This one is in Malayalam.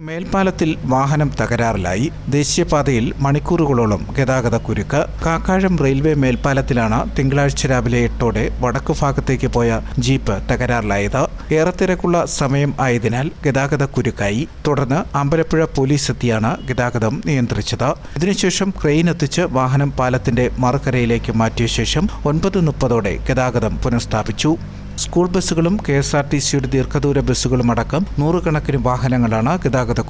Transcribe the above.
മേൽപ്പാലത്തിൽ വാഹനം തകരാറിലായി. ദേശീയപാതയിൽ മണിക്കൂറുകളോളം ഗതാഗത കുരുക്ക്. കാക്കാഴം റെയിൽവേ മേൽപ്പാലത്തിലാണ് തിങ്കളാഴ്ച രാവിലെ എട്ടോടെ വടക്കു ഭാഗത്തേക്ക് പോയ ജീപ്പ് തകരാറിലായത്. ഏറെ തിരക്കുള്ള സമയം ആയതിനാൽ ഗതാഗത കുരുക്കായി. തുടർന്ന് അമ്പലപ്പുഴ പോലീസ് എത്തിയാണ് ഗതാഗതം നിയന്ത്രിച്ചത്. ഇതിനുശേഷം ക്രെയിൻ എത്തിച്ച് വാഹനം പാലത്തിന്റെ മറുകരയിലേക്ക് മാറ്റിയ ശേഷം ഒൻപത് മുപ്പതോടെ ഗതാഗതം പുനഃസ്ഥാപിച്ചു. സ്കൂൾ ബസ്സുകളും കെ എസ് ആർ ടി സിയുടെ ദീർഘദൂര ബസ്സുകളും അടക്കം നൂറുകണക്കിന് വാഹനങ്ങളാണ് ഗതാഗത